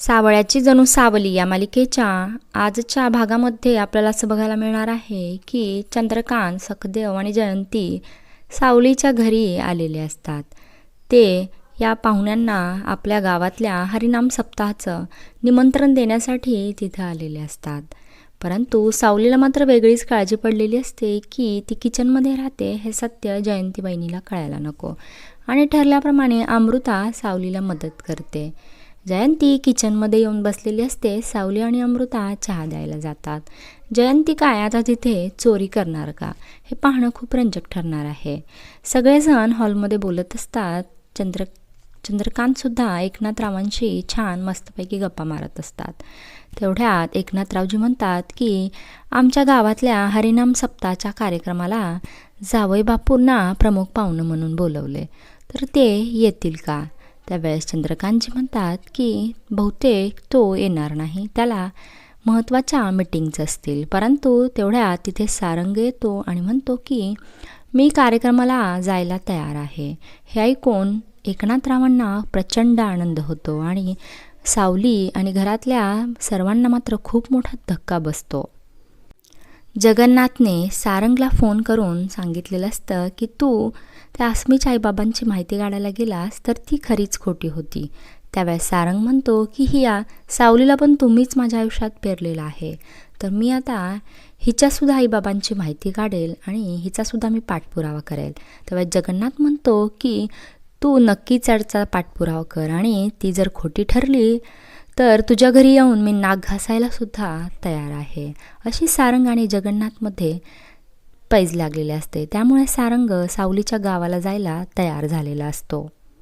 सावळ्याची जणू सावली या मालिकेच्या आजच्या भागामध्ये आपल्याला असं बघायला मिळणार आहे की चंद्रकांत सखदेव आणि जयंती सावलीच्या घरी आलेले असतात. ते या पाहुण्यांना आपल्या गावातल्या हरिनाम सप्ताहाचं निमंत्रण देण्यासाठी तिथं आलेले असतात. परंतु सावलीला मात्र वेगळीच काळजी पडलेली असते की ती किचनमध्ये राहते हे सत्य जयंती बहिणीला कळायला नको. आणि ठरल्याप्रमाणे अमृता सावलीला मदत करते. जयंती किचनमध्ये येऊन बसलेली असते सावली आणि अमृता चहा द्यायला जातात. जयंती काय? आता तिथे चोरी करणार का? हे पाहणं खूप रंजक ठरणार आहे. सगळेजण हॉलमध्ये बोलत असतात. चंद्र चंद्रकांतसुद्धा एकनाथरावांशी छान मस्तपैकी गप्पा मारत असतात. तेवढ्यात एकनाथरावजी म्हणतात की आमच्या गावातल्या हरिनाम सप्ताच्या कार्यक्रमाला जावई बापूंना प्रमुख पाहुणं म्हणून बोलवले. तर ते येतील का? त्यावेळेस चंद्रकांतजी म्हणतात की बहुतेक तो येणार नाही. त्याला महत्त्वाच्या मिटिंग्ज असतील. परंतु तेवढ्या तिथे सारंग येतो आणि म्हणतो की मी कार्यक्रमाला जायला तयार आहे. हे ऐकून एकनाथरावांना प्रचंड आनंद होतो आणि सावली आणि घरातल्या सर्वांना मात्र खूप मोठा धक्का बसतो. जगन्नाथने सारंगला फोन करून सांगितलेलं असतं की तू त्या अस्मीच्या आईबाबांची माहिती काढायला गेलास तर ती खरीच खोटी होती. त्यावेळेस सारंग म्हणतो की ही या सावलीला पण तुम्हीच माझ्या आयुष्यात पेरलेला आहे. तर मी आता हिच्यासुद्धा आईबाबांची माहिती काढेल आणि हिचासुद्धा मी पाठपुरावा करेल. त्यावेळेस जगन्नाथ म्हणतो की तू नक्कीच चढचा पाठपुरावा कर आणि ती जर खोटी ठरली तर तुझ्या घरी येऊन मी नाक घासायला सुद्धा तयार आहे. अशी सारंग आणि जगन्नाथमध्ये पैज लागलेले असते. त्यामुळे सारंग सावलीच्या गावाला जायला तयार झालेला असतो.